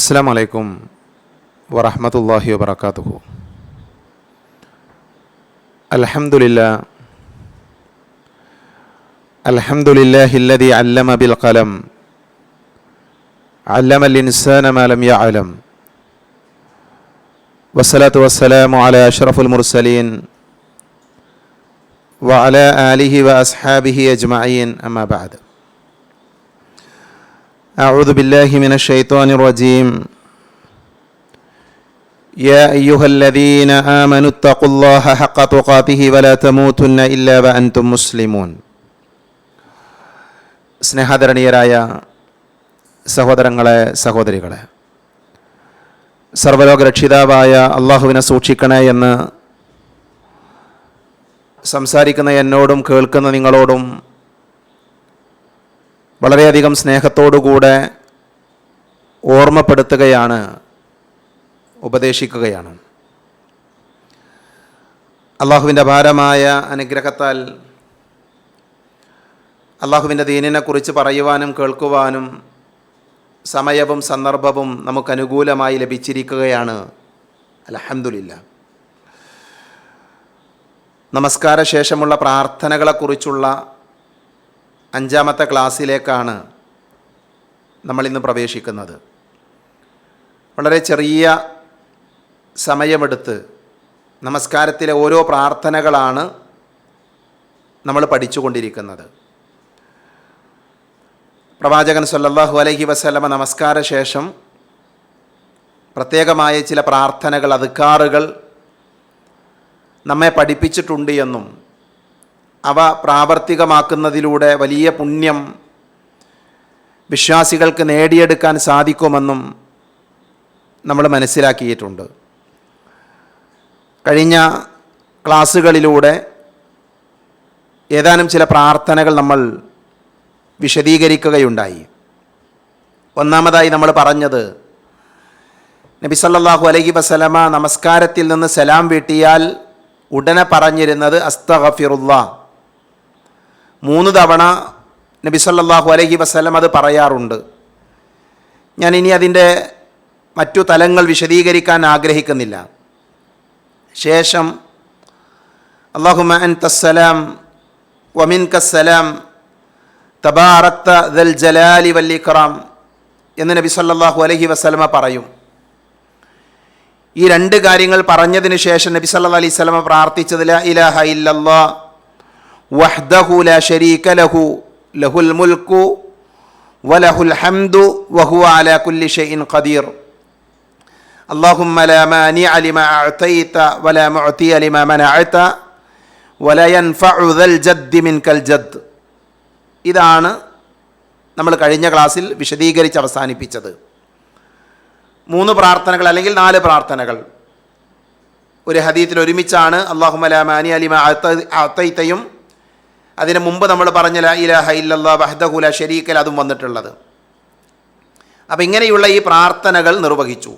السلام عليكم ورحمة الله وبركاته الحمد لله الحمد لله الذي علم بالقلم علم الإنسان ما لم يعلم والصلاة والسلام على أشرف المرسلين وعلى آله وأصحابه أجمعين أما بعد أعوذ بالله من الشيطان الرجيم يا أيها الذين آمنوا اتقوا الله حق تقاته ولا تموتن إلا وأنتم مسلمون സ്നേഹാദരണീയരായ സഹോദരങ്ങളെ സഹോദരികളെ സർവലോക രക്ഷിതാവായ അള്ളാഹുവിനെ സൂക്ഷിക്കണേ എന്ന് സംസാരിക്കുന്ന എന്നോടും കേൾക്കുന്ന നിങ്ങളോടും വളരെയധികം സ്നേഹത്തോടുകൂടെ ഓർമ്മപ്പെടുത്തുകയാണ് ഉപദേശിക്കുകയാണ്. അള്ളാഹുവിന്റെ ഭാരമായ അനുഗ്രഹത്താൽ അള്ളാഹുവിന്റെ ദീനിനെക്കുറിച്ച് പറയുവാനും കേൾക്കുവാനും സമയവും സന്ദർഭവും നമുക്ക് അനുകൂലമായി ലഭിച്ചിരിക്കുകയാണ്. അലഹമില്ല നമസ്കാര ശേഷമുള്ള പ്രാർത്ഥനകളെക്കുറിച്ചുള്ള അഞ്ചാമത്തെ ക്ലാസ്സിലേക്കാണ് നമ്മളിന്ന് പ്രവേശിക്കുന്നത്. വളരെ ചെറിയ സമയമെടുത്ത് നമസ്കാരത്തിലെ ഓരോ പ്രാർത്ഥനകളാണ് നമ്മൾ പഠിച്ചുകൊണ്ടിരിക്കുന്നത്. പ്രവാചകൻ സല്ലല്ലാഹു അലഹി വസ്ലമ നമസ്കാര ശേഷം പ്രത്യേകമായ ചില പ്രാർത്ഥനകൾ അധികാറുകൾ നമ്മെ പഠിപ്പിച്ചിട്ടുണ്ട് എന്നും അവ പ്രാവർത്തികമാക്കുന്നതിലൂടെ വലിയ പുണ്യം വിശ്വാസികൾക്ക് നേടിയെടുക്കാൻ സാധിക്കുമെന്നും നമ്മൾ മനസ്സിലാക്കിയിട്ടുണ്ട്. കഴിഞ്ഞ ക്ലാസ്സുകളിലൂടെ ഏതാനും ചില പ്രാർത്ഥനകൾ നമ്മൾ വിശദീകരിക്കുകയുണ്ടായി. ഒന്നാമതായി നമ്മൾ പറഞ്ഞത് നബി സല്ലല്ലാഹു അലൈഹി വസലമ നമസ്കാരത്തിൽ നിന്ന് സലാം വീട്ടിയാൽ ഉടനെ പറഞ്ഞിരുന്നത് അസ്തഗഫിറുല്ലാ. മൂന്ന് തവണ നബി സല്ലാഹു അലഹി വസ്ലം അത് പറയാറുണ്ട്. ഞാൻ ഇനി അതിന്റെ മറ്റു തലങ്ങൾ വിശദീകരിക്കാൻ ആഗ്രഹിക്കുന്നില്ല. ശേഷം അള്ളാഹുമ അൻ തസ്സലാം വമിൻ കസ്സലാം തബാറത്ത ദൽ ജലാലി വല്ലിഖറാം എന്ന് നബി സല്ലാഹു അലഹി വസ്ലമ പറയും. ഈ രണ്ട് കാര്യങ്ങൾ പറഞ്ഞതിന് ശേഷം നബി സല്ലാ അലൈഹി വസല്ലമ പ്രാർത്ഥിച്ചത് ഇലാഹ ഇല്ലല്ലാ വഹ്ദഹു ലാ ശരീക ലഹു ലഹുൽ മുൽക്കു വലഹുൽ ഹംദു വഹുവ അലാ കുല്ലി ഷൈഇൻ ഖദീർ اللهم لا مانع لما أعطيت ولا معطي لما منعت ولا ينفع ذا الجد منك الجد ഇതാണ് നമ്മൾ കഴിഞ്ഞ ക്ലാസ്സിൽ വിശദീകരിച്ച് അവസാനിപ്പിച്ചത് മൂന്ന് പ്രാർത്ഥനകൾ അല്ലെങ്കിൽ നാല് പ്രാർത്ഥനകൾ ഒരു ഹദീത്തിൽ ഒരുമിച്ചാണ് അള്ളാഹു മലാമാനി അലിമ അത്തൈത്തയും അതിന് മുമ്പ് നമ്മൾ പറഞ്ഞ ല ഇലാഹ ഇല്ലല്ലാ വഹദഹുല ഷരീക്കൽ അതും വന്നിട്ടുള്ളത്. അപ്പം ഇങ്ങനെയുള്ള ഈ പ്രാർത്ഥനകൾ നിർവഹിച്ചു.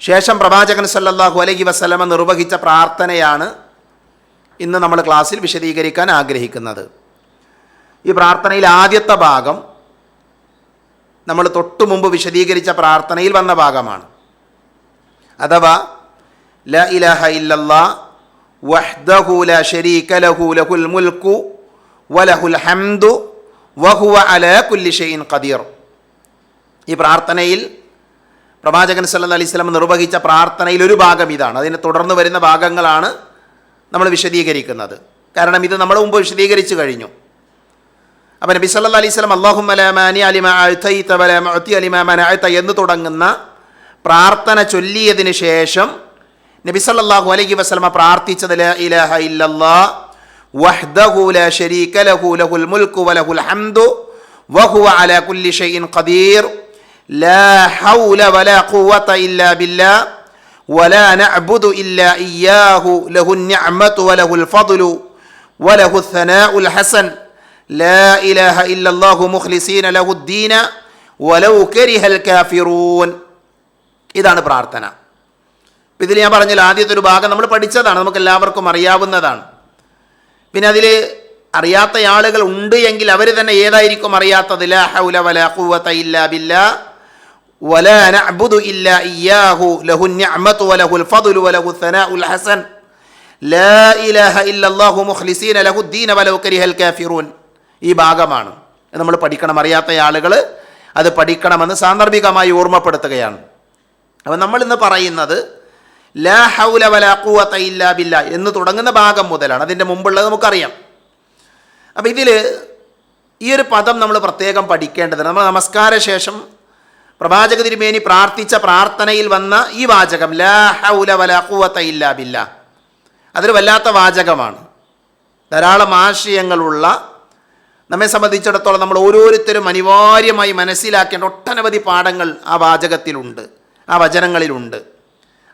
ശേഷം പ്രവാചകൻ സല്ലല്ലാഹു അലൈഹി വസ്ലമ നിർവഹിച്ച പ്രാർത്ഥനയാണ് ഇന്ന് നമ്മൾ ക്ലാസ്സിൽ വിശദീകരിക്കാൻ ആഗ്രഹിക്കുന്നത്. ഈ പ്രാർത്ഥനയിൽ ആദ്യത്തെ ഭാഗം നമ്മൾ തൊട്ടു മുമ്പ് വിശദീകരിച്ച പ്രാർത്ഥനയിൽ വന്ന ഭാഗമാണ്. അഥവാ ല ഇലഹ ഇല്ലല്ലാ വഹ്ദഹു لا شريك له له الملك وله الحمد وهو على كل شيء قدير ഈ പ്രാർത്ഥനയിൽ പ്രവാചകൻ സല്ല അലൈഹി സ്വലം നിർവഹിച്ച പ്രാർത്ഥനയിൽ ഒരു ഭാഗം ഇതാണ്. അതിനെ തുടർന്ന് വരുന്ന ഭാഗങ്ങളാണ് നമ്മൾ വിശദീകരിക്കുന്നത്. കാരണം ഇത് നമ്മൾ മുമ്പ് വിശദീകരിച്ചു കഴിഞ്ഞു. അപ്പം നബി സല്ല അലൈഹി സ്വലം അല്ലാഹുമ്മ ലാ മാനി അലിമ അലിമ എന്ന് തുടങ്ങുന്ന പ്രാർത്ഥന ചൊല്ലിയതിന് ശേഷം നബി സല്ലല്ലാഹു അലൈഹി വസല്ലമ പ്രാർത്ഥിച്ചത് ലാ ഇലാഹ ഇല്ലല്ലാ വഹ്ദഹു ലാ ശരീക ലഹു ലഹുൽ മുൽക്കു വലഹുൽ ഹംദു വഹുവ അലാ കുല്ലി ഷൈഇൻ ഖദീർ ലാ ഹൗല വലാ ഖുവത ഇല്ലാ ബില്ലാ ولا نعبد إلا إياه له النعمة وله الفضل وله الثناء الحسن لا إله إلا الله مخلصين له الدين ولو كره الكافرون ഇതാണ് പ്രാർത്ഥന ഇതിൽ ഞാൻ പറഞ്ഞില്ല ആദ്യത്തെ ഒരു ഭാഗം നമ്മൾ പഠിച്ചതാണ് നമുക്ക് എല്ലാവർക്കും അറിയാവുന്നതാണ്. പിന്നെ അതിൽ അറിയാത്ത ആളുകൾ ഉണ്ട് എങ്കിൽ അവർ തന്നെ ഏതായിരിക്കും അറിയാത്തത്? ലാ വല ഖുവത ഇല്ല ബില്ല വല നഅബുദു ഇല്ല ഇയ്യാഹു ലഹു നിഅമതു വലഹുൽ ഫദ്ലു വലഹു സനാഉൽ ഹസൻ. ലാ ഇലാഹ ഇല്ലല്ലാഹു മുഖ്ലിസീന ലഹുദ്ദീന ദീന വലഹു കരിഹൽ കാഫിറൂൻ. ഈ ഭാഗമാണ്. നമ്മൾ പഠിക്കണം അറിയാത്ത ആളുകൾ അത് പഠിക്കണമെന്ന് സാന്ദർഭികമായി ഓർമ്മപ്പെടുത്തുകയാണ്. അപ്പോൾ നമ്മൾ ഇന്ന് പറയുന്നത് ലാ ഹൗല ഇല്ലാ ബില്ലാ എന്ന് തുടങ്ങുന്ന ഭാഗം മുതലാണ്. അതിന്റെ മുമ്പുള്ളത് നമുക്കറിയാം. അപ്പം ഇതിൽ ഈ ഒരു പദം നമ്മൾ പ്രത്യേകം പഠിക്കേണ്ടതാണ്. നമ്മൾ നമസ്കാര ശേഷം പ്രവാചക തിരുമേനി പ്രാർത്ഥിച്ച പ്രാർത്ഥനയിൽ വന്ന ഈ വാചകം ലാ ഹൗല ഇല്ലാ ബില്ലാ. അതൊരു വല്ലാത്ത വാചകമാണ്. ധാരാളം ആശയങ്ങളുള്ള നമ്മെ സംബന്ധിച്ചിടത്തോളം നമ്മൾ ഓരോരുത്തരും അനിവാര്യമായി മനസ്സിലാക്കേണ്ട ഒട്ടനവധി പാഠങ്ങൾ ആ വാചകത്തിലുണ്ട് ആ വചനങ്ങളിലുണ്ട്.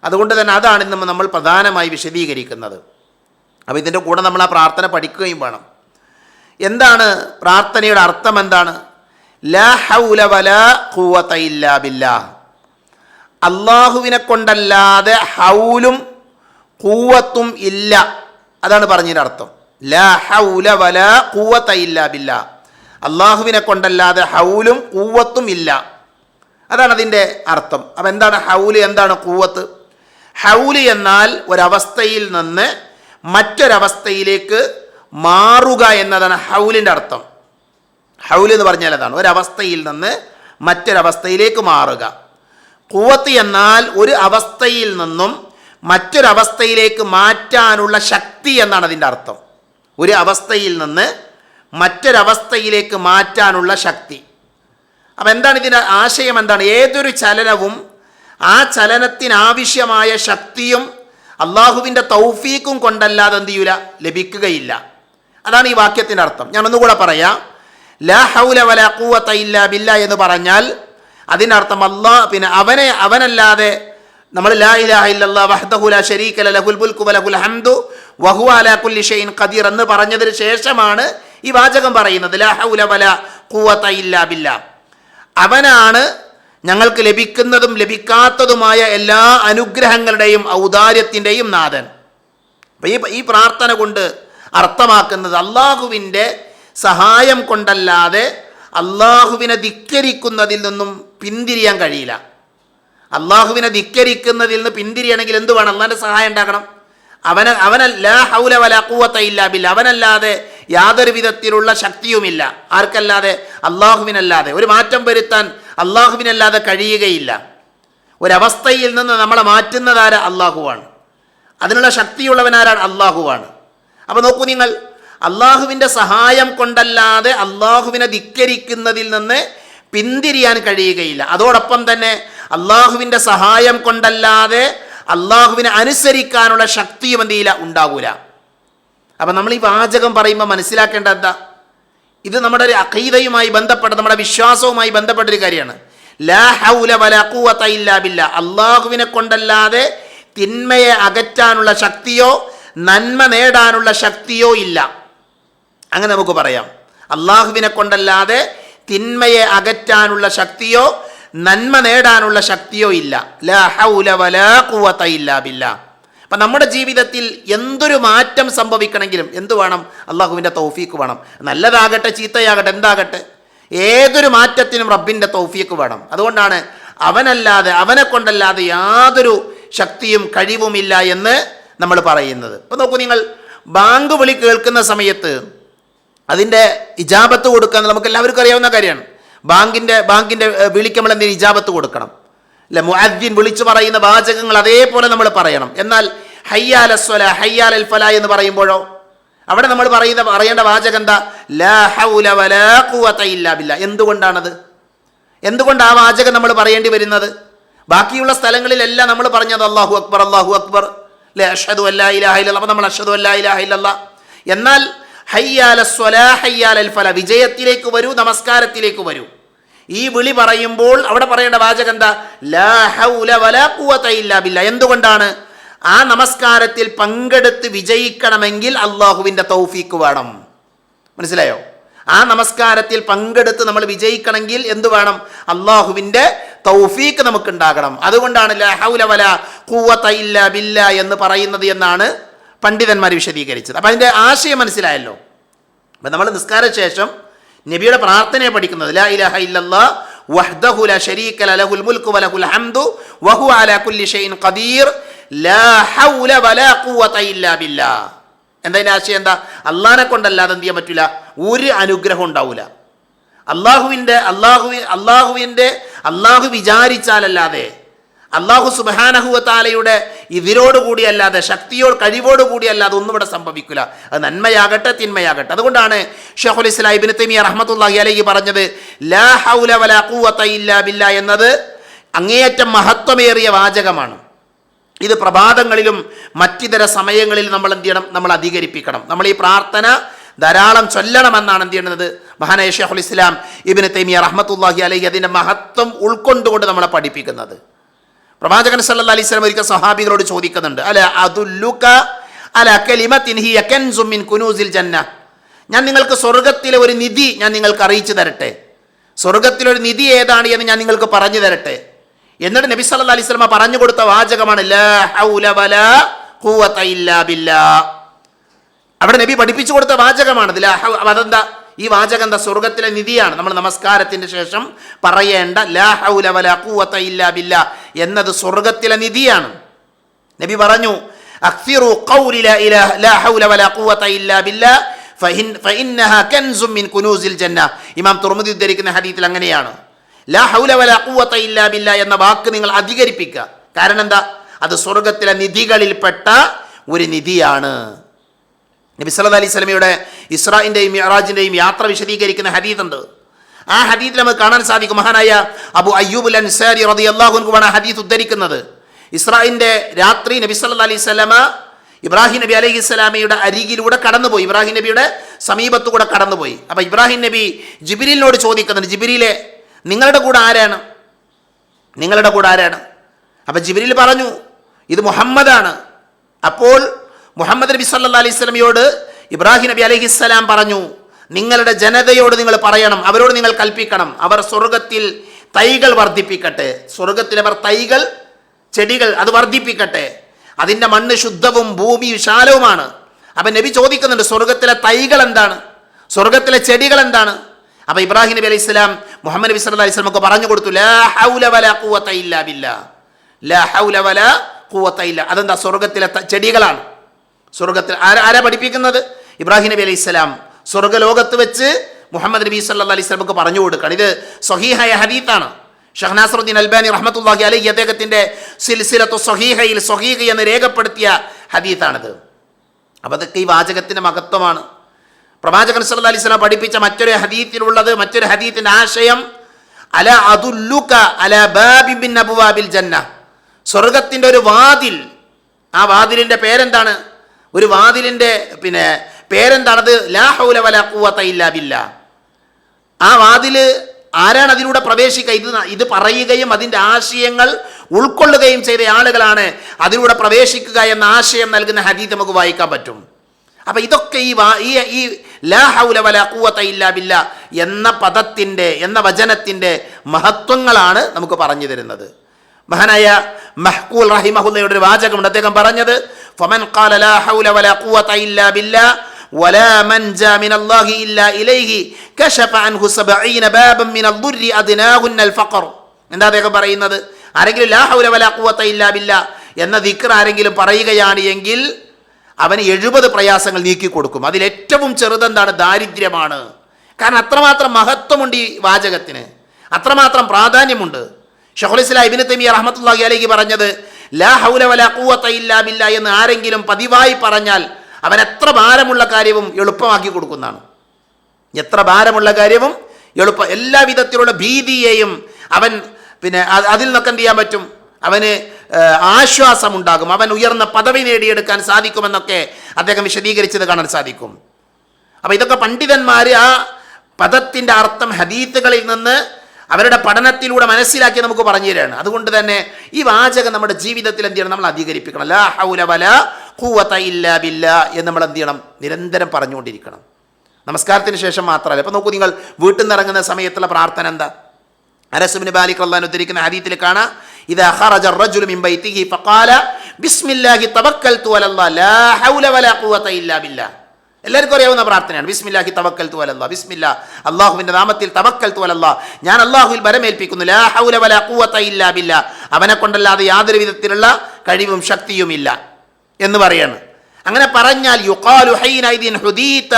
അതുകൊണ്ട് തന്നെ അതാണ് ഇന്ന് നമ്മൾ പ്രധാനമായി വിശദീകരിക്കുന്നത്. അപ്പോൾ ഇതിന്റെ കൂടെ നമ്മൾ ആ പ്രാർത്ഥന പഠിക്കുകയും വേണം. എന്താണ് പ്രാർത്ഥനയുടെ അർത്ഥം എന്താണ്? ലാ ഹൗല ഇല്ലാ അള്ളാഹുവിനെ കൊണ്ടല്ലാതെ ഹൗലും കൂവത്തും ഇല്ല. അതാണ് പറഞ്ഞതിന്റെ അർത്ഥം. ലാ ഹൗല അള്ളാഹുവിനെ കൊണ്ടല്ലാതെ ഹൗലും കൂവത്തും ഇല്ല. അതാണ് അതിന്റെ അർത്ഥം. അപ്പം എന്താണ് ഹൗൽ എന്താണ് കൂവത്ത് ഹൗൽ എന്നാൽ ഒരവസ്ഥയിൽ നിന്ന് മറ്റൊരവസ്ഥയിലേക്ക് മാറുക എന്നതാണ് ഹൗലിന്റെ അർത്ഥം. ഹൗൽ എന്ന് പറഞ്ഞാൽ അതാണ് ഒരവസ്ഥയിൽ നിന്ന് മറ്റൊരവസ്ഥയിലേക്ക് മാറുക. കൂവത്ത് എന്നാൽ ഒരു അവസ്ഥയിൽ നിന്നും മറ്റൊരവസ്ഥയിലേക്ക് മാറ്റാനുള്ള ശക്തി എന്നാണ് അതിന്റെ അർത്ഥം. ഒരു അവസ്ഥയിൽ നിന്ന് മറ്റൊരവസ്ഥയിലേക്ക് മാറ്റാനുള്ള ശക്തി. അപ്പം എന്താണ് ഇതിന്റെ ആശയം? എന്താണ്? ഏതൊരു ചലനവും ആ ചലനത്തിനാവശ്യമായ ശക്തിയും അള്ളാഹുവിന്റെ തൗഫീക്കും കൊണ്ടല്ലാതെ എന്ത് ചെയ്യൂല? ലഭിക്കുകയില്ല. അതാണ് ഈ വാക്യത്തിന്റെ അർത്ഥം. ഞാൻ ഒന്നുകൂടെ പറയാം. ലാ ഹൗല വല കൂവത്ത ഇല്ല ബില്ല എന്ന് പറഞ്ഞാൽ അതിനർത്ഥം അള്ളാ പിന്നെ അവനെ അവനല്ലാതെ നമ്മൾ ലാ ഇലാഹ ഇല്ലല്ലാ വഹ്ദഹു ലാ ശരീക ലഹുൽ വലഹുൽ ഹംദു വഹുവ അലാ കുല്ലി ഖദീർ എന്ന് പറഞ്ഞതിന് ശേഷമാണ് ഈ വാചകം പറയുന്നത്. ലാ ഹൗല വല ഇല്ലാ ബില്ലാ. അവനാണ് ഞങ്ങൾക്ക് ലഭിക്കുന്നതും ലഭിക്കാത്തതുമായ എല്ലാ അനുഗ്രഹങ്ങളുടെയും ഔദാര്യത്തിന്റെയും നാഥൻ. ഈ ഈ പ്രാർത്ഥന കൊണ്ട് അർത്ഥമാക്കുന്നത് അള്ളാഹുവിന്റെ സഹായം കൊണ്ടല്ലാതെ അള്ളാഹുവിനെ ധിക്കരിക്കുന്നതിൽ നിന്നും പിന്തിരിയാൻ കഴിയില്ല. അള്ളാഹുവിനെ ധിക്കരിക്കുന്നതിൽ നിന്ന് പിന്തിരിയണമെങ്കിൽ എന്ത് വേണം? അള്ളാന്റെ സഹായം ഉണ്ടാക്കണം അവന അവനല്ല ഹൗല വല കൂവത്ത ഇല്ല ബില്ല. അവനല്ലാതെ യാതൊരു വിധത്തിലുള്ള ശക്തിയുമില്ല. ആർക്കല്ലാതെ? അള്ളാഹുവിനല്ലാതെ. ഒരു മാറ്റം വരുത്താൻ അള്ളാഹുവിനല്ലാതെ കഴിയുകയില്ല. ഒരവസ്ഥയിൽ നിന്ന് നമ്മളെ മാറ്റുന്നതാര അള്ളാഹുവാണ്. അതിനുള്ള ശക്തിയുള്ളവനാരാണ് അള്ളാഹുവാണ്. അപ്പോൾ നോക്കൂ നിങ്ങൾ അള്ളാഹുവിന്റെ സഹായം കൊണ്ടല്ലാതെ അള്ളാഹുവിനെ ധിക്കരിക്കുന്നതിൽ നിന്ന് പിന്തിരിയാൻ കഴിയുകയില്ല. അതോടൊപ്പം തന്നെ അള്ളാഹുവിന്റെ സഹായം കൊണ്ടല്ലാതെ അള്ളാഹുവിനെ അനുസരിക്കാനുള്ള ശക്തിയും എന്ത് ചെയ്യില്ല? ഉണ്ടാകൂല അപ്പം നമ്മൾ ഈ വാചകം പറയുമ്പോൾ മനസ്സിലാക്കേണ്ട എന്താ? ഇത് നമ്മുടെ ഒരു അഖീദയുമായി ബന്ധപ്പെട്ട നമ്മുടെ വിശ്വാസവുമായി ബന്ധപ്പെട്ട ഒരു കാര്യമാണ്. ലാ ഹൗല ഇല്ലാ അള്ളാഹുവിനെ കൊണ്ടല്ലാതെ തിന്മയെ അകറ്റാനുള്ള ശക്തിയോ നന്മ നേടാനുള്ള ശക്തിയോ ഇല്ല. അങ്ങനെ നമുക്ക് പറയാം. അള്ളാഹുവിനെ കൊണ്ടല്ലാതെ തിന്മയെ അകറ്റാനുള്ള ശക്തിയോ നന്മ നേടാനുള്ള ശക്തിയോ ഇല്ല. ലാ ഹൗല വലാ ഖുവത ഇല്ലാ അപ്പം നമ്മുടെ ജീവിതത്തിൽ എന്തൊരു മാറ്റം സംഭവിക്കണമെങ്കിലും എന്ത് വേണം? അള്ളാഹുവിന്റെ തൗഫീക്ക് വേണം. നല്ലതാകട്ടെ ചീത്തയാകട്ടെ എന്താകട്ടെ? ഏതൊരു മാറ്റത്തിനും റബ്ബിന്റെ തൗഫീക്ക് വേണം. അതുകൊണ്ടാണ് അവനല്ലാതെ അവനെ കൊണ്ടല്ലാതെ യാതൊരു ശക്തിയും കഴിവുമില്ല എന്ന് നമ്മൾ പറയുന്നത്. ഇപ്പം നോക്കൂ നിങ്ങൾ ബാങ്ക് വിളി കേൾക്കുന്ന സമയത്ത് അതിന്റെ ഇജാബത്ത് കൊടുക്കുക നമുക്ക് എല്ലാവർക്കും അറിയാവുന്ന കാര്യമാണ്. ബാങ്കിന്റെ ബാങ്കിന്റെ വിളിക്ക് നമ്മൾ എന്തെങ്കിലും ഇജാബത്ത് കൊടുക്കണം? അല്ലെ മുഅദ്ദിൻ വിളിച്ചു പറയുന്ന വാചകങ്ങൾ അതേപോലെ നമ്മൾ പറയണം. എന്നാൽ ഹയ്യാൽ അസ്വല ഹയ്യാൽ അൽ ഫല എന്ന് പറയുമ്പോഴോ? അവിടെ നമ്മൾ പറയുന്ന പറയേണ്ട വാചകം എന്താ? ലാ ഹൗല വലാ ഖുവത ഇല്ലാ ബില്ലാ. എന്തുകൊണ്ടാണത്? എന്തുകൊണ്ട് ആ വാചകം നമ്മൾ പറയേണ്ടി വരുന്നത്? ബാക്കിയുള്ള സ്ഥലങ്ങളിലെല്ലാം നമ്മൾ പറഞ്ഞത് അള്ളാഹു അക്ബർ അള്ളാഹു അക്ബർ. അല്ലെ അഷദു അല്ലാ ഇലാഹ ഇല്ല നമ്മൾ അഷദു അല്ലാ ഇലാഹ ഇല്ലല്ല. എന്നാൽ ഹയ്യാല സ്വലാ ഹയ്യാൽ അൽ ഫല. വിജയത്തിലേക്ക് വരൂ നമസ്കാരത്തിലേക്ക് വരൂ. ഈ വിളി പറയുമ്പോൾ അവിടെ പറയേണ്ട വാചകം എന്താ? ലാ ഹൗല വലാ ഖുവത ഇല്ലാ ബില്ല. എന്തുകൊണ്ടാണ്? ആ നമസ്കാരത്തിൽ പങ്കെടുത്ത് വിജയിക്കണമെങ്കിൽ അള്ളാഹുവിന്റെ തൗഫീക്ക് വേണം. മനസ്സിലായോ? ആ നമസ്കാരത്തിൽ പങ്കെടുത്ത് നമ്മൾ വിജയിക്കണമെങ്കിൽ എന്തു വേണം? അള്ളാഹുവിന്റെ തൗഫീക്ക് നമുക്കുണ്ടാകണം. അതുകൊണ്ടാണ് ലാ ഹൗല വല ഖുവത ഇല്ല ബില്ല എന്ന് പറയുന്നത് എന്നാണ് പണ്ഡിതന്മാർ വിശദീകരിച്ചത്. അപ്പം അതിന്റെ ആശയം മനസ്സിലായല്ലോ. അപ്പം നമ്മൾ നിസ്കാര ശേഷം നബിയുടെ പ്രാർത്ഥനയെ പഠിക്കുന്നത്. ലാ ഇലാഹ ഇല്ലല്ലാ വഹ്ദഹു ലാ ലഹുൽ വലഹുൽ ഹംദു വഹു അലാ കുല്ലി ഖദീർ ലാ ഹൗല വലാ ഖുവത ഇല്ലാ ബില്ലാ. എന്താ ആശയം? എന്താ? അള്ളാഹിനെ കൊണ്ടല്ലാതെ എന്ത് ചെയ്യാൻ പറ്റില്ല ഒരു അനുഗ്രഹം ഉണ്ടാവില്ല അള്ളാഹുവിന്റെ അള്ളാഹു അള്ളാഹുവിന്റെ അള്ളാഹു വിചാരിച്ചാലല്ലാതെ അള്ളാഹു സുബാനഹുവത്താലയുടെ ഇതിരോടുകൂടി അല്ലാതെ ശക്തിയോട് കഴിവോട് കൂടി അല്ലാതെ ഒന്നും ഇവിടെ സംഭവിക്കില്ല. അത് നന്മയാകട്ടെ തിന്മയാകട്ടെ. അതുകൊണ്ടാണ് ഷെഹുൽ ഇസ്ലാം ഇബിന് തൈമിയ റഹ്മത്തുള്ളാഹി അലൈഹി പറഞ്ഞത് ലാ ഹൗല എന്നത് അങ്ങേയറ്റം മഹത്വമേറിയ വാചകമാണ്. ഇത് പ്രഭാതങ്ങളിലും മറ്റിതര സമയങ്ങളിൽ നമ്മൾ എന്ത് ചെയ്യണം? നമ്മൾ അധികരിപ്പിക്കണം. നമ്മൾ ഈ പ്രാർത്ഥന ധാരാളം ചൊല്ലണമെന്നാണ് എന്ത് ചെയ്യുന്നത് മഹാനായ ഷെഹുൽ ഇസ്ലാം ഇബിന് തൈമിയ റഹ്മത്തുല്ലാഹി അലഹി അതിന്റെ മഹത്വം ഉൾക്കൊണ്ടുകൊണ്ട് നമ്മളെ പഠിപ്പിക്കുന്നത്. പ്രവാചകൻ സല്ല അലൈഹി ഒരിക്കൽ സഹാബികളോട് ചോദിക്കുന്നുണ്ട് അല അതുല്ലുക അല കലിമത്തിൻ കുനൂസിൽ ജന്ന ഞാൻ നിങ്ങൾക്ക് സ്വർഗത്തിലെ ഒരു നിധി ഞാൻ നിങ്ങൾക്ക് അറിയിച്ചു തരട്ടെ. സ്വർഗത്തിലൊരു നിധി ഏതാണ് എന്ന് ഞാൻ നിങ്ങൾക്ക് പറഞ്ഞു തരട്ടെ. എന്നിട്ട് നബി സല്ല അലൈഹി വസല്ലം പറഞ്ഞു കൊടുത്ത വാചകമാണ് അവിടെ നബി പഠിപ്പിച്ചു കൊടുത്ത വാചകമാണ് അതെന്താ? ഈ വാചകം എന്താ? സ്വർഗത്തിലെ നിധിയാണ്. നമ്മൾ നമസ്കാരത്തിന്റെ ശേഷം പറയേണ്ട ലാ ഹൗല വലാ ഖുവത ഇല്ലാ ബില്ലാ. എന്നത് സ്വർഗത്തിലെ നിധിയാണ്. നബി പറഞ്ഞു ഇമാം ഉദ്ധരിക്കുന്ന ഹദീത്തിൽ അങ്ങനെയാണ്. ലാ ഹൗല ഇല്ലാ എന്ന വാക്ക് നിങ്ങൾ അധികരിപ്പിക്കുക. കാരണം എന്താ? അത് സ്വർഗത്തിലെ നിധികളിൽപ്പെട്ട ഒരു നിധിയാണ്. നബി സല്ലല്ലാഹു അലൈഹി സ്വലമിയുടെ ഇസ്രായിന്റെയും മിഅറാജിന്റെയും യാത്ര വിശദീകരിക്കുന്ന ഹദീദ് ഉണ്ട് ആ ഹദീത്തിൽ നമുക്ക് കാണാൻ സാധിക്കും. മഹാനായ അബു അയ്യൂബുൽ അൻസാരി റതി അള്ളാഹുനുമാണ് ആ ഹദീത്ത് ഉദ്ധരിക്കുന്നത്. ഇസ്രായിന്റെ രാത്രി നബി സല്ല അലൈഹി സ്വലാമ ഇബ്രാഹിം നബി അലൈഹി സ്വലാമയുടെ അരികിലൂടെ കടന്നുപോയി. ഇബ്രാഹിം നബിയുടെ സമീപത്തുകൂടെ കടന്നുപോയി. അപ്പം ഇബ്രാഹിം നബി ജിബിരിലിനോട് ചോദിക്കുന്നുണ്ട് ജിബിരിലെ നിങ്ങളുടെ കൂടെ ആരാണ്? നിങ്ങളുടെ കൂടെ ആരാണ്? അപ്പം ജിബിരിൽ പറഞ്ഞു ഇത് മുഹമ്മദാണ്. അപ്പോൾ മുഹമ്മദ് നബി സല്ലാ അലൈഹി സ്വലമയോട് ഇബ്രാഹിം നബി അലൈഹിസ്സലാം പറഞ്ഞു നിങ്ങളുടെ ജനതയോട് നിങ്ങൾ പറയണം അവരോട് നിങ്ങൾ കൽപ്പിക്കണം. അവർ സ്വർഗത്തിൽ തൈകൾ വർദ്ധിപ്പിക്കട്ടെ. സ്വർഗത്തിൽ അവർ തൈകൾ ചെടികൾ അത് വർദ്ധിപ്പിക്കട്ടെ. അതിന്റെ മണ്ണ് ശുദ്ധവും ഭൂമി വിശാലവുമാണ്. അപ്പം നബി ചോദിക്കുന്നുണ്ട് സ്വർഗത്തിലെ തൈകൾ എന്താണ്? സ്വർഗത്തിലെ ചെടികൾ എന്താണ്? അപ്പം ഇബ്രാഹിം നബി അലൈഹി സ്വലാം മുഹമ്മദ് നബി സല്ലല്ലാഹു അലൈഹി ഒക്കെ പറഞ്ഞു കൊടുത്തു ലാ ഹൗല ലാ ഹൗല അതെന്താ? സ്വർഗത്തിലെ ചെടികളാണ്. സ്വർഗത്തിൽ ആരാ ആരാ പഠിപ്പിക്കുന്നത്? ഇബ്രാഹിം നബി അലൈഹി സ്വലാം. സ്വർഗലോകത്ത് വെച്ച് മുഹമ്മദ് നബി സല്ലാ അലൈഹി സ്വലമക്ക് പറഞ്ഞു കൊടുക്കണം. ഇത് സ്വഹീഹായ ഹദീത്താണ്. ഷഹ്നാസറുദ്ദീൻ അൽബാനി റഹ്മത്തുള്ളാഹി അലൈഹി അദ്ദേഹത്തിന്റെ സിൽസിലത്തു സ്വഹീഹയിൽ സ്വഹീഹ എന്ന് രേഖപ്പെടുത്തിയ ഹദീത്താണിത്. അപ്പോൾ അതൊക്കെ ഈ വാചകത്തിന്റെ മഹത്വമാണ്. പ്രവാചകൻ സല്ല അലൈഹി സ്വലം പഠിപ്പിച്ച മറ്റൊരു ഹദീത്തിലുള്ളത് മറ്റൊരു ഹദീത്തിന്റെ ആശയം അല അതുല്ലുക അല ബാബി ബിൻ അബുവാബിൽ ജന്ന. സ്വർഗത്തിന്റെ ഒരു വാതിൽ ആ വാതിലിന്റെ പേരെന്താണ്? ഒരു വാതിലിന്റെ പിന്നെ പേരെന്താണത്? ലാ ഹൗല ഇല്ലാ ആ വാതിൽ ആരാണ് അതിലൂടെ പ്രവേശിക്കുക? ഇത് ഇത് പറയുകയും അതിന്റെ ആശയങ്ങൾ ഉൾക്കൊള്ളുകയും ചെയ്ത ആളുകളാണ് അതിലൂടെ പ്രവേശിക്കുക എന്ന ആശയം നൽകുന്ന ഹദീത് നമുക്ക് വായിക്കാൻ പറ്റും. അപ്പം ഇതൊക്കെ ഈ ഈ ഈ ലാ ഹൗല ഇല്ലാ ബില്ല എന്ന പദത്തിന്റെ എന്ന വചനത്തിന്റെ മഹത്വങ്ങളാണ് നമുക്ക് പറഞ്ഞു തരുന്നത്. മഹാനായ മഹ്കൂൽ റഹിമഹുല്ലയുടെ ഒരു വാചകമുണ്ട്. അദ്ദേഹം പറഞ്ഞത് ഫമൻ ഖാല ലാ ഹൗല ഇല്ലാ ولا منجا من الله إلا إليه كشف عنه سبعين بابا من الضر أدناهن الفقر എന്താ അദ്ദേഹം പറയുന്നത് ആരെങ്കിലും ലാ ഹൗല വലാ ഖുവത ഇല്ലാ ബില്ലാ എന്ന ദിക്ർ ആരെങ്കിലും പറയുകയാണ് എങ്കിൽ അവന് എഴുപത് പ്രയാസങ്ങൾ നീക്കി കൊടുക്കും അതിൽ ഏറ്റവും ചെറുതെന്താണ് ദാരിദ്ര്യമാണ് കാരണം അത്രമാത്രം മഹത്വമുണ്ട് ഈ വാചകത്തിന് അത്രമാത്രം പ്രാധാന്യമുണ്ട് ഷഹുൽ ഇസ്ലാം ഇബിന് തൈമിയ റഹ്മത്തുള്ളാഹി അലൈഹി പറഞ്ഞത് ലാ ഹൗല വലാ ഖുവത ഇല്ലാ ബില്ലാ എന്ന് ആരെങ്കിലും പതിവായി പറഞ്ഞാൽ അവൻ എത്ര ഭാരമുള്ള കാര്യവും എളുപ്പമാക്കി കൊടുക്കുന്നതാണ്. എത്ര ഭാരമുള്ള കാര്യവും എളുപ്പ എല്ലാ വിധത്തിലുള്ള ഭീതിയെയും അവൻ പിന്നെ അതിൽ നിന്നൊക്കെ എന്ത് ചെയ്യാൻ പറ്റും? അവന് ആശ്വാസം ആശ്വാസമുണ്ടാകും. അവൻ ഉയർന്ന പദവി നേടിയെടുക്കാൻ സാധിക്കുമെന്നൊക്കെ അദ്ദേഹം വിശദീകരിച്ചത് കാണാൻ സാധിക്കും. അപ്പോൾ ഇതൊക്കെ പണ്ഡിതന്മാർ ആ പദത്തിന്റെ അർത്ഥം ഹദീത്തുകളിൽ നിന്ന് അവരുടെ പഠനത്തിലൂടെ മനസ്സിലാക്കി നമുക്ക് പറഞ്ഞു തരാണ്. അതുകൊണ്ട് തന്നെ ഈ വാചകം നമ്മുടെ ജീവിതത്തിൽ എന്ത് ചെയ്യണം? നമ്മൾ അധികരിപ്പിക്കണം. ലാ ഹൗല വല ഖുവത ഇല്ല ബില്ലാ എന്ന് നമ്മൾ എന്ത് ചെയ്യണം? നിരന്തരം പറഞ്ഞുകൊണ്ടിരിക്കണം. നമസ്കാരത്തിന് ശേഷം മാത്രമല്ല. ഇപ്പം നോക്കൂ നിങ്ങൾ വീട്ടിൽ നിന്ന് ഇറങ്ങുന്ന സമയത്തുള്ള പ്രാർത്ഥന എന്താ? അനസുബിന് ബാലിക് അള്ളഹാൻ ഉദ്ധരിക്കുന്ന ഹദീത്തിൽ കാണാം. ഇത് അഹറജ മിൻ മിംബൈത്തിഹി ഫഖാല ബിസ്മില്ലാഹി തവക്കൽതു അലല്ലാ ലാ ഹൗല വലാ ഖുവത ഇല്ലാ ബില്ലാ. എല്ലാവർക്കും അറിയാവുന്ന പ്രാർത്ഥനയാണ്. ബിസ്മില്ലാഹി തവക്കൽ തുവലല്ല ബിസ്മില്ല. അള്ളാഹുവിന്റെ നാമത്തിൽ തവക്കൽ തുവലല്ല ഞാൻ അള്ളാഹുവിൽ ബലമേൽപ്പിക്കുന്നു ലാ ഹൗല വലാ ഖുവത ഇല്ലാ ബില്ലാ. അവനെ കൊണ്ടല്ലാതെ യാതൊരു വിധത്തിലുള്ള കഴിവും ശക്തിയും ഇല്ല എന്ന് പറയാണ്. അങ്ങനെ പറഞ്ഞാൽ യുഖാലു ഹുദീത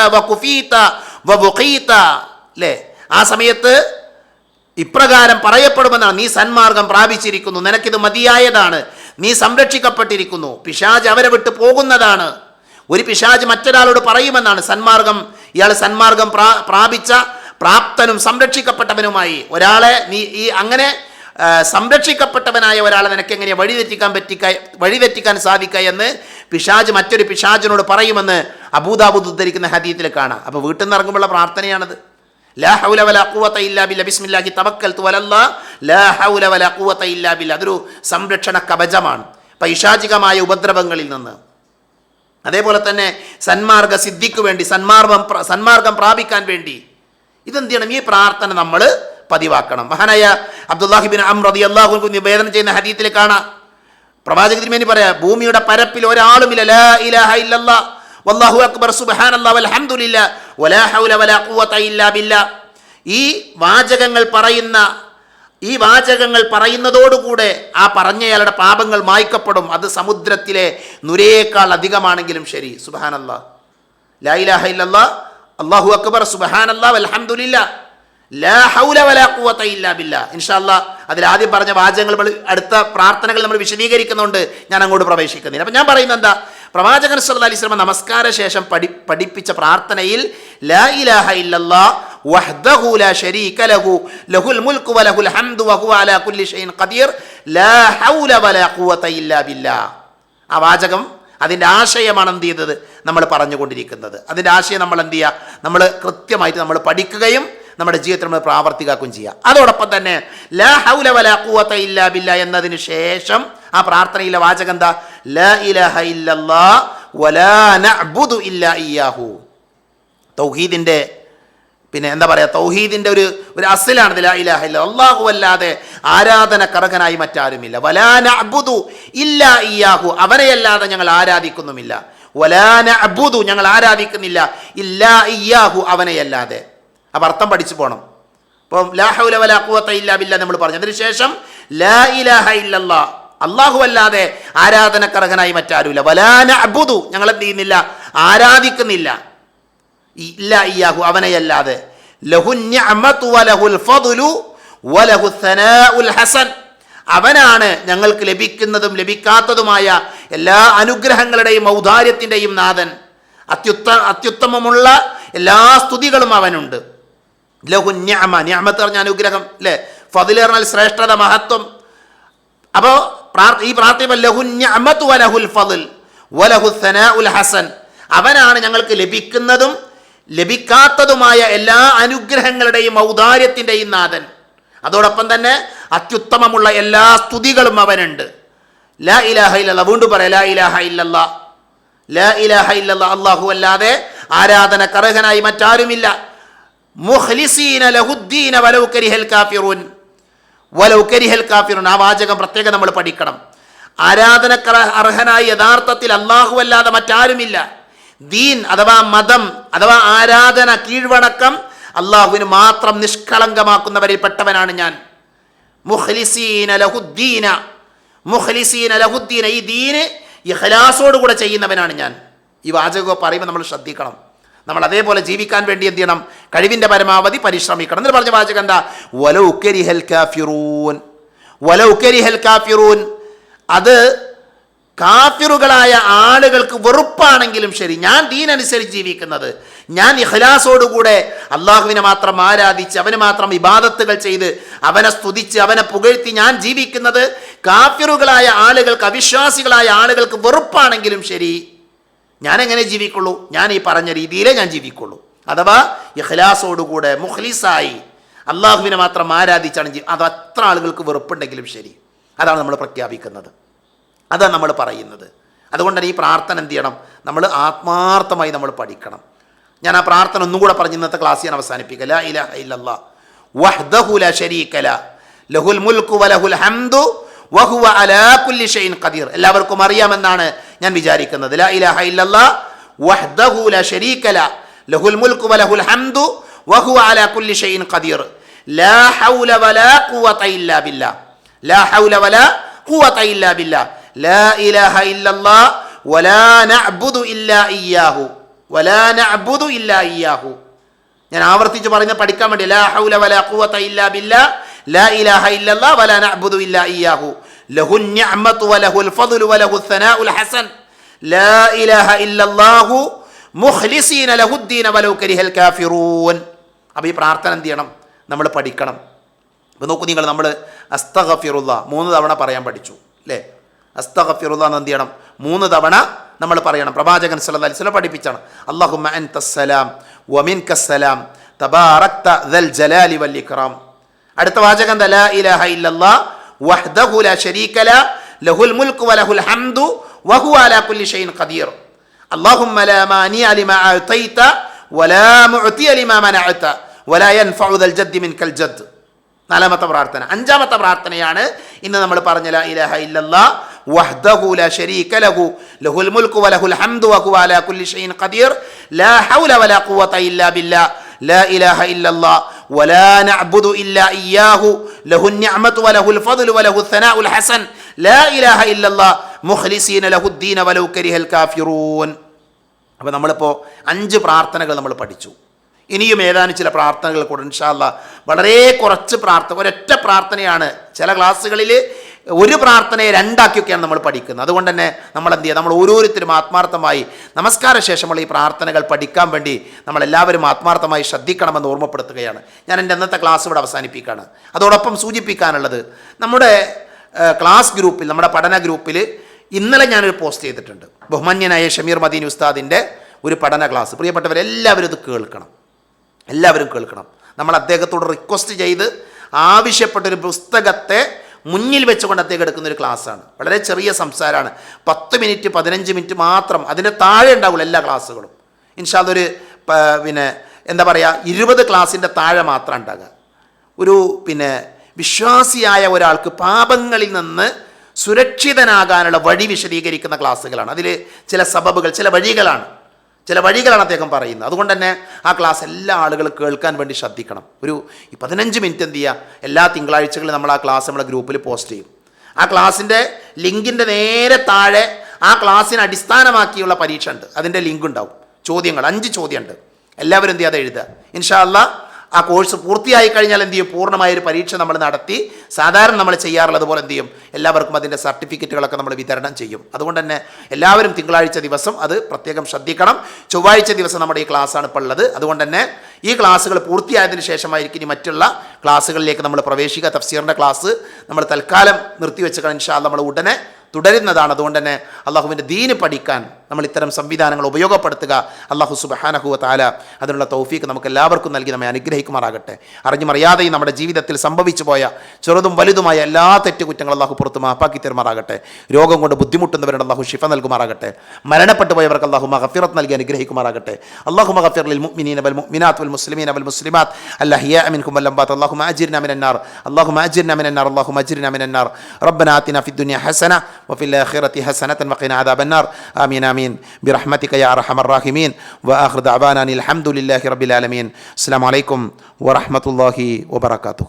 അല്ലേ ആ സമയത്ത് ഇപ്രകാരം പറയപ്പെടുമെന്നാണ്. നീ സന്മാർഗം പ്രാപിച്ചിരിക്കുന്നു. നിനക്കിത് മതിയായതാണ്. നീ സംരക്ഷിക്കപ്പെട്ടിരിക്കുന്നു. പിശാജ് അവരെ വിട്ട് പോകുന്നതാണ്. ഒരു പിശാജ് മറ്റൊരാളോട് പറയുമെന്നാണ് സന്മാർഗം. ഇയാൾ സന്മാർഗം പ്രാ പ്രാപിച്ച പ്രാപ്തനും സംരക്ഷിക്കപ്പെട്ടവനുമായി. ഒരാളെ നീ ഈ അങ്ങനെ സംരക്ഷിക്കപ്പെട്ടവനായ ഒരാളെ നിനക്ക് എങ്ങനെ വഴിതെറ്റിക്കാൻ പറ്റിക്ക വഴിതെറ്റിക്കാൻ സാധിക്ക എന്ന് പിശാജ് മറ്റൊരു പിശാജിനോട് പറയുമെന്ന് അബൂദാബുദ് ഉദ്ധരിക്കുന്ന ഹദീത്തിൽ കാണാം. അപ്പോൾ വീട്ടിൽ നിന്ന് ഇറങ്ങുമ്പോഴുള്ള പ്രാർത്ഥനയാണത്. ലാ ഹൗല ഇല്ലാ ലാ ഹൗല ഇല്ലാ അതൊരു സംരക്ഷണ കവചമാണ്. പൈശാചികമായ ഉപദ്രവങ്ങളിൽ നിന്ന്. അതേപോലെ തന്നെ സന്മാർഗ സിദ്ധിക്ക് വേണ്ടി സന്മാർഗം സന്മാർഗം പ്രാപിക്കാൻ വേണ്ടി. ഇതെന്ത് ചെയ്യണം? ഈ പ്രാർത്ഥന നമ്മൾ പതിവാക്കണം. മഹാനായ അബ്ദുല്ലാഹിബിൻ അമ്രദി അള്ളാഹു നിവേദനം ചെയ്യുന്ന ഹദീത്തിൽ കാണാം. പ്രവാചക തിരുമേനി പറയാ ഭൂമിയുടെ പരപ്പിൽ ഒരാളുമില്ല. ലാ ഇലാഹ വല്ലാഹു അക്ബർ വലാ ഹൗല വലാ ഇല്ലാ ബില്ലാ. ഈ വാചകങ്ങൾ പറയുന്ന ഈ വാചകങ്ങൾ പറയുന്നതോടുകൂടെ ആ പറഞ്ഞയാളുടെ പാപങ്ങൾ മായ്ക്കപ്പെടും. അത് സമുദ്രത്തിലെ നുരയേക്കാൾ അധികമാണെങ്കിലും ശരി. സുബഹാനല്ലാ. ലാ ഇലാഹ അള്ളാഹു അക്ബർ. സുബ്ഹാനല്ലാ. വൽഹംദുലില്ലാ. ലാ ഹൗല വലാ ഖുവത ഇല്ലാ ബില്ലാ. ഇൻഷാ അല്ലാ അതിൽ ആദ്യം പറഞ്ഞ വാചകങ്ങൾ നമ്മൾ അടുത്ത പ്രാർത്ഥനകൾ നമ്മൾ വിശദീകരിക്കുന്നുണ്ട്. ഞാൻ അങ്ങോട്ട് പ്രവേശിക്കുന്നില്ല. അപ്പം ഞാൻ പറയുന്നത് എന്താ? പ്രവാചകൻ സല്ല അലൈഹി നമസ്കാര ശേഷം പഠി പഠിപ്പിച്ച പ്രാർത്ഥനയിൽ ലാ ഇലാഹ ഇല്ലല്ലാ വഹ്ദഹു ലാ ശരീക ലഹു ലഹുൽ الملك വലഹുൽ ഹംദു وهو അലാ കുല്ലി شيء ഖദീർ ലാ ഹൗല വലാ ഖുവത ഇല്ലാ ബില്ലാ. ആ വാചകം അതിന്റെ ആശയമാണ് എന്ത് ചെയ്തത്? നമ്മൾ പറഞ്ഞുകൊണ്ടിരിക്കുന്നത്. അതിന്റെ ആശയം നമ്മൾ എന്ത് ചെയ്യുക? നമ്മൾ കൃത്യമായിട്ട് നമ്മൾ പഠിക്കുകയും നമ്മുടെ ജീവിതത്തിൽ നമ്മൾ പ്രാവർത്തികാക്കുകയും ചെയ്യുക. അതോടൊപ്പം തന്നെ ലാ ഹൗല വലാ ഖുവത ഇല്ലാ ബില്ല എന്നതിന് ശേഷം ആ പ്രാർത്ഥനയിലെ വാചകം എന്താ? ലാ ഇലാഹ ഇല്ലല്ലാ വലാ നഅ്ബുദു ഇല്ലാ ഇയ്യാഹു. തൗഹീദിന്റെ പിന്നെ എന്താ പറയുക തൗഹീദിന്റെ ഒരു ഒരു അസിലാണ് ലാ ഇലാഹ ഇല്ല അള്ളാഹു അല്ലാതെ ആരാധന കറകനായി മറ്റാരുമില്ല. വലാന അബുദു ഇല്ല ഇയാഹു അവനെയല്ലാതെ ഞങ്ങൾ ആരാധിക്കുന്നുമില്ല. വലാന അബുദു ഞങ്ങൾ ആരാധിക്കുന്നില്ല. ഇല്ല ഇയാഹു അവനെയല്ലാതെ അപ്പം അർത്ഥം പഠിച്ചു പോകണം ഇപ്പം ലാഹുല വലാ ഇല്ലാ ബില്ല നമ്മൾ പറഞ്ഞു. അതിനുശേഷം ലാ ഇലാഹ ഇല്ലല്ലാ. അള്ളാഹു അല്ലാതെ ആരാധനക്കർഹനായി മറ്റാരുമില്ല. വലാന അബുദു ഞങ്ങൾ എന്ത് ചെയ്യുന്നില്ല? ആരാധിക്കുന്നില്ല. ഇല്ല ഇയാഹു അവനെയല്ലാതെ. ഹസൻ. അവനാണ് ഞങ്ങൾക്ക് ലഭിക്കുന്നതും ലഭിക്കാത്തതുമായ എല്ലാ അനുഗ്രഹങ്ങളുടെയും ഔദാര്യത്തിന്റെയും നാഥൻ. അത്യുത്ത അത്യുത്തമമുള്ള എല്ലാ സ്തുതികളും അവനുണ്ട്. ലഹു ന്യാമ ന്യാമത്ത് പറഞ്ഞ അനുഗ്രഹം അല്ലേ ഫതിൽ പറഞ്ഞാൽ ശ്രേഷ്ഠത മഹത്വം. അപ്പോൾ ഈ പ്രാർത്ഥന ലഹു വലഹുൽ ഫതിൽ വലഹു സനാഉൽ ഹസൻ. അവനാണ് ഞങ്ങൾക്ക് ലഭിക്കുന്നതും ലഭിക്കാത്തതുമായ എല്ലാ അനുഗ്രഹങ്ങളുടെയും ഔദാര്യത്തിന്റെയും നാഥൻ. അതോടൊപ്പം തന്നെ അത്യുത്തമമുള്ള എല്ലാ സ്തുതികളും അവനുണ്ട്. ലാ ഇലാഹ ഇല്ലല്ല വീണ്ടും പറയാം ലാ ഇലാഹ ഇല്ലല്ല. ലാ ഇലാഹ ഇല്ലല്ല അള്ളാഹു അല്ലാതെ ആരാധന കർഹനായി മറ്റാരുമില്ല. മുഹ്ലിസീന ലഹുദ്ദീന വലൗ കരിഹൽ കാഫിറൂൻ. വലൗ കരിഹൽ കാഫിറൂൻ ആ വാചകം പ്രത്യേകം നമ്മൾ പഠിക്കണം. ആരാധനക്ക അർഹനായി യഥാർത്ഥത്തിൽ അള്ളാഹു അല്ലാതെ മറ്റാരുമില്ല. ദീൻ അഥവാ മതം അഥവാ ആരാധന കീഴ്വണക്കം അള്ളാഹുവിന് മാത്രം നിഷ്കളങ്കമാക്കുന്നവരിൽ പെട്ടവനാണ് ഞാൻ. മുഖ്ലിസീന ലഹുദ്ദീന. ലഹുദ്ദീന. ഈ ദീന് ഇഖ്ലാസോട് കൂടെ ചെയ്യുന്നവനാണ് ഞാൻ. ഈ വാചകം പറയുമ്പോൾ നമ്മൾ ശ്രദ്ധിക്കണം. നമ്മൾ അതേപോലെ ജീവിക്കാൻ വേണ്ടി എന്ത് ചെയ്യണം? കഴിവിന്റെ പരമാവധി പരിശ്രമിക്കണം. എന്നിട്ട് പറഞ്ഞ വാചകം എന്താ? വലൗ കരിഹൽ കാഫിറൂൻ. വലൗ കരിഹൽ കാഫിറൂൻ. അത് കാഫിറുകളായ ആളുകൾക്ക് വെറുപ്പാണെങ്കിലും ശരി ഞാൻ ദീനനുസരിച്ച് ജീവിക്കുന്നത്. ഞാൻ ഇഖലാസോടുകൂടെ അള്ളാഹുവിനെ മാത്രം ആരാധിച്ച് അവന് മാത്രം ഇബാദത്തുകൾ ചെയ്ത് അവനെ സ്തുതിച്ച് അവനെ പുകഴ്ത്തി ഞാൻ ജീവിക്കുന്നത് കാഫിറുകളായ ആളുകൾക്ക് അവിശ്വാസികളായ ആളുകൾക്ക് വെറുപ്പാണെങ്കിലും ശരി ഞാൻ എങ്ങനെ ജീവിക്കുള്ളൂ? ഞാൻ ഈ പറഞ്ഞ രീതിയിലേ ഞാൻ ജീവിക്കുള്ളൂ. അഥവാ ഇഖലാസോടുകൂടെ മുഖ്ലിസായി അള്ളാഹുവിനെ മാത്രം ആരാധിച്ചാണ് അത് അത്ര ആളുകൾക്ക് വെറുപ്പുണ്ടെങ്കിലും ശരി. അതാണ് നമ്മൾ പ്രഖ്യാപിക്കുന്നത്. അതാണ് നമ്മൾ പറയുന്നത്. അതുകൊണ്ടാണ് ഈ പ്രാർത്ഥന എന്ത് ചെയ്യണം? നമ്മൾ ആത്മാർത്ഥമായി നമ്മൾ പഠിക്കണം. ഞാൻ ആ പ്രാർത്ഥന ഒന്നും കൂടെ പറഞ്ഞ് ഇന്നത്തെ ക്ലാസ് ഞാൻ അവസാനിപ്പിക്കുക ലാ ഇലാഹ ഇല്ലല്ലാ. വഹ്ദഹു ലാ ശരീക ലഹുൽ മുൽക്കു വലഹുൽ ഹംദു വഹുവ അലാ കുല്ലി ഷൈൻ ഖദീർ. എല്ലാവർക്കും അറിയാമെന്നാണ് ഞാൻ വിചാരിക്കുന്നത്. ലാ ഇലാഹ ഇല്ലല്ലാ. വഹ്ദഹു ലാ ശരീക ലഹുൽ മുൽക്കു വലഹുൽ ഹംദു വഹുവ അലാ കുല്ലി ഷൈഇൻ ഖദീർ. ലാ ഹൗല വലാ ഖുവത ഇല്ലാ ബില്ലാ. ലാ ഹൗല വലാ ഖുവത ഇല്ലാ ബില്ലാ. ഇല്ലല്ലാഹ് വലാ നഅ്ബുദു ഇല്ലാ ഇയ്യാഹു. വലാ നഅ്ബുദു ഇല്ലാ ഇയ്യാഹു. ഞാൻ ആവർത്തിച്ച് പറഞ്ഞ പഠിക്കാൻ വേണ്ടി ലാ ഹൗല വലാ ഖുവത ഇല്ലാ ബില്ലാ ലാ ഇലാഹ ഇല്ലല്ലാ വലാ നഅബ്ദു ഇല്ലാ ഇയ്യാഹു. ലഹുൽ നിഅമതു വലഹുൽ ഫദ്ലു വലഹുൽ സനാഉൽ ഹസൻ. ലാ ഇലാഹ ഇല്ലല്ലാഹു മുഖ്ലിസീന ലഹുദ്ദീന വലൗ കരിഹൽ കാഫിറൂൻ. അപ്പോൾ ഈ പ്രാർത്ഥന എന്ത് ചെയ്യണം? നമ്മൾ പഠിക്കണം. അപ്പോൾ നോക്കൂ നിങ്ങൾ നമ്മൾ അസ്തഗഫിറുല്ല മൂന്ന് തവണ പറയാൻ പഠിച്ചു. അല്ലേ അസ്തഗഫിറുല്ല എന്ന് എന്ത് ചെയ്യണം മൂന്ന് തവണ നമ്മൾ പറയണം പ്രവാചകൻ സല്ലല്ലാഹു അലൈഹി വസല്ലം പഠിപ്പിച്ചാണ് അല്ലാഹുമ്മ അൻതസ്സലാം വമിൻകസ്സലാം തബാറക്ത ദൽ ജലാലി വൽ ഇക്റാം അടുത്ത വാചകം എന്താ? ലാ ഇലാഹ ഇല്ലല്ലാ വഹ്ദഹു ലാ ശരീക ല ലഹുൽ മുൽക്കു വലഹുൽ ഹംദു വഹുവ അലാ കുല്ലി ഷൈഇൻ ഖദീർ اللهم لا مانع لما أعطيت ولا معطي لما منعت ولا ينفع ذا الجد منك الجد നാലാമത്തെ പ്രാർത്ഥന അഞ്ചാമത്തെ പ്രാർത്ഥനയാണ് ഇന്ന് നമ്മൾ പറഞ്ഞ ലാ ഇലാഹ ഇല്ലല്ലാ വഹ്ദഹു ലാ ശരീക ലഹു ലഹുൽ മുൽക്കു വലഹുൽ ഹംദു വഹുവ അലാ കുല്ലി ഷൈഇൻ ഖദീർ ലാ ഹൗല വലാ ഖുവത ഇല്ലാ ബില്ലാ ലാ ഇലാഹ ഇല്ലല്ലാ വലാ നഅ്ബുദു ഇല്ലാ ഇയ്യാഹു ലഹു النعمة وله الفضل وله الثناء الحسن لا إله إلا الله مخلصين له الدين ولو كره الكافرون അപ്പോൾ നമ്മളിപ്പോൾ അഞ്ച് പ്രാർത്ഥനകൾ നമ്മൾ പഠിച്ചു ഇനിയും ഏതാനും ചില പ്രാർത്ഥനകൾ കൂടെ ഇൻഷാല്ല വളരെ കുറച്ച് പ്രാർത്ഥന ഒരൊറ്റ പ്രാർത്ഥനയാണ് ചില ക്ലാസ്സുകളിൽ ഒരു പ്രാർത്ഥനയെ രണ്ടാക്കിയൊക്കെയാണ് നമ്മൾ പഠിക്കുന്നത്. അതുകൊണ്ട് തന്നെ നമ്മൾ എന്ത് ചെയ്യുക? നമ്മൾ ഓരോരുത്തരും ആത്മാർത്ഥമായി നമസ്കാര ശേഷമുള്ള ഈ പ്രാർത്ഥനകൾ പഠിക്കാൻ വേണ്ടി നമ്മളെല്ലാവരും ആത്മാർത്ഥമായി ശ്രദ്ധിക്കണമെന്ന് ഓർമ്മപ്പെടുത്തുകയാണ്. ഞാൻ എന്റെ അന്നത്തെ ക്ലാസ് ഇവിടെ അവസാനിപ്പിക്കുകയാണ്. അതോടൊപ്പം സൂചിപ്പിക്കാനുള്ളത് നമ്മുടെ ക്ലാസ് ഗ്രൂപ്പിൽ നമ്മുടെ പഠന ഗ്രൂപ്പിൽ ഇന്നലെ ഞാനൊരു പോസ്റ്റ് ചെയ്തിട്ടുണ്ട്. ബഹുമാന്യനായ ഷമീർ മദീൻ ഉസ്താദിന്റെ ഒരു പഠന ക്ലാസ്. പ്രിയപ്പെട്ടവരെല്ലാവരും ഇത് കേൾക്കണം. എല്ലാവരും കേൾക്കണം. നമ്മൾ അദ്ദേഹത്തോട് റിക്വസ്റ്റ് ചെയ്ത് ആവശ്യപ്പെട്ടൊരു പുസ്തകത്തെ മുന്നിൽ വെച്ചുകൊണ്ട് അദ്ദേഹം എടുക്കുന്ന ഒരു ക്ലാസ്സാണ്. വളരെ ചെറിയ സംസാരമാണ്. പത്ത് മിനിറ്റ് പതിനഞ്ച് മിനിറ്റ് മാത്രം അതിന്റെ താഴെ ഉണ്ടാവുള്ളൂ എല്ലാ ക്ലാസ്സുകളും. ഇൻഷാ അതൊരു പിന്നെ എന്താ പറയുക ഇരുപത് ക്ലാസ്സിന്റെ താഴെ മാത്രം ഉണ്ടാകുക. ഒരു പിന്നെ വിശ്വാസിയായ ഒരാൾക്ക് പാപങ്ങളിൽ നിന്ന് സുരക്ഷിതനാകാനുള്ള വഴി വിശദീകരിക്കുന്ന ക്ലാസ്സുകളാണ്. അതിൽ ചില സബബുകൾ ചില വഴികളാണ്. ചില വഴികളാണ് അദ്ദേഹം പറയുന്നത്. അതുകൊണ്ട് തന്നെ ആ ക്ലാസ് എല്ലാ ആളുകളും കേൾക്കാൻ വേണ്ടി ശ്രദ്ധിക്കണം. ഒരു ഈ പതിനഞ്ച് മിനിറ്റ് എന്ത് ചെയ്യുക എല്ലാ തിങ്കളാഴ്ചകളിലും നമ്മൾ ആ ക്ലാസ് നമ്മുടെ ഗ്രൂപ്പിൽ പോസ്റ്റ് ചെയ്യും. ആ ക്ലാസ്സിന്റെ ലിങ്കിന്റെ നേരെ താഴെ ആ ക്ലാസ്സിനെ അടിസ്ഥാനമാക്കിയുള്ള പരീക്ഷ ഉണ്ട്. അതിന്റെ ലിങ്ക് ഉണ്ടാവും. ചോദ്യങ്ങൾ അഞ്ച് ചോദ്യമുണ്ട്. എല്ലാവരും എന്ത് ചെയ്യാതെ എഴുതുക. ഇൻഷാ ആ കോഴ്സ് പൂർത്തിയായി കഴിഞ്ഞാൽ എന്ത് ചെയ്യും? പൂർണമായൊരു പരീക്ഷ നമ്മൾ നടത്തി. സാധാരണ നമ്മൾ ചെയ്യാറുള്ളത് പോലെ എന്ത് ചെയ്യും? എല്ലാവർക്കും അതിന്റെ സർട്ടിഫിക്കറ്റുകളൊക്കെ നമ്മൾ വിതരണം ചെയ്യും. അതുകൊണ്ട് തന്നെ എല്ലാവരും തിങ്കളാഴ്ച ദിവസം അത് പ്രത്യേകം ശ്രദ്ധിക്കണം. ചൊവ്വാഴ്ച ദിവസം നമ്മുടെ ഈ ക്ലാസ്സാണ് ഇപ്പോൾ ഉള്ളത്. അതുകൊണ്ട് തന്നെ ഈ ക്ലാസ്സുകൾ പൂർത്തിയായതിന് ശേഷമായിരിക്കും ഇനി മറ്റുള്ള ക്ലാസ്സുകളിലേക്ക് നമ്മൾ പ്രവേശിക്കുക. തഫ്സീറിന്റെ ക്ലാസ് നമ്മൾ തൽക്കാലം നിർത്തിവെച്ച് അല്ലാ നമ്മൾ ഉടനെ തുടരുന്നതാണ്. അതുകൊണ്ട് തന്നെ അള്ളാഹുവിന്റെ ദീന് പഠിക്കാൻ നമ്മൾ ഇത്തരം സംവിധാനങ്ങൾ ഉപയോഗപ്പെടുത്തുക. അള്ളാഹു സുബഹാനഹുവ താല അതിനുള്ള തൗഫീക്ക് നമുക്ക് എല്ലാവർക്കും നൽകി നമ്മെ അനുഗ്രഹിക്കുമാറാകട്ടെ. അറിഞ്ഞും അറിയാതെയും നമ്മുടെ ജീവിതത്തിൽ സംഭവിച്ചു പോയ ചെറുതും വലുതുമായ എല്ലാ തെറ്റുകുറ്റങ്ങളും അള്ളാഹു പുറത്ത് മാപ്പാക്കി തരുമാറാകട്ടെ. രോഗം കൊണ്ട് ബുദ്ധിമുട്ടുന്നവരുടെ അള്ളാഹു ഷിഫ നൽകുമാറാകട്ടെ. മരണപ്പെട്ടു പോയവർക്ക് അള്ളാഹു മഹഫിറത്ത് നൽകി അനുഗ്രഹിക്കുമാറാകട്ടെ. അള്ളാഹു മഹഫിറിൽ മുഅ്മിനീന വൽ മുഅ്മിനാത്ത് വൽ മുസ്ലിമീന വൽ മുസ്ലിമാത്ത് അല്ലഹിയ മിൻകും വൽ അംബാത്ത് അല്ലാഹുമ്മ അജിർന മിനന്നാർ അള്ളാഹു അല്ലാഹുമ്മ മിനന്നാർ മിനൻ നാർ. അല്ലാഹുമ്മ റബ്ബനാ ആതിനാ ഫിദ് ദുനിയ ഹസന വഫിൽ ആഖിറതി ഹസനതൻ വഖിനാ അദാബന്നാർ ആമീൻ ആമീൻ. امين برحمتك يا أرحم الراحمين. وآخر دعوانا الحمد لله رب العالمين. السلام عليكم ورحمة الله وبركاته.